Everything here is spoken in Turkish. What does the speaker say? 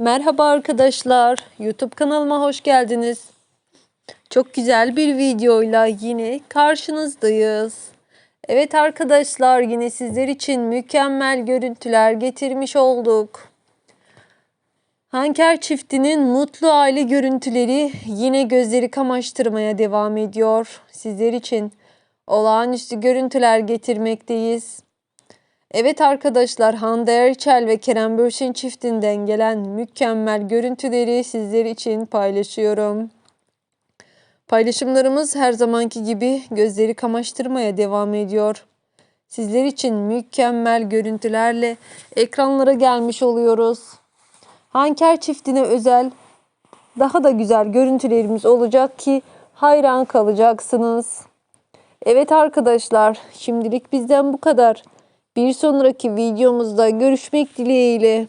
Merhaba arkadaşlar. YouTube kanalıma hoş geldiniz. Çok güzel bir videoyla yine karşınızdayız. Evet arkadaşlar yine sizler için mükemmel görüntüler getirmiş olduk. Hanker çiftinin mutlu aile görüntüleri yine gözleri kamaştırmaya devam ediyor. Sizler için olağanüstü görüntüler getirmekteyiz. Evet arkadaşlar Hande Erçel ve Kerem Bürsin çiftinden gelen mükemmel görüntüleri sizler için paylaşıyorum. Paylaşımlarımız her zamanki gibi gözleri kamaştırmaya devam ediyor. Sizler için mükemmel görüntülerle ekranlara gelmiş oluyoruz. Hanker çiftine özel daha da güzel görüntülerimiz olacak ki hayran kalacaksınız. Evet arkadaşlar şimdilik bizden bu kadar. Bir sonraki videomuzda görüşmek dileğiyle.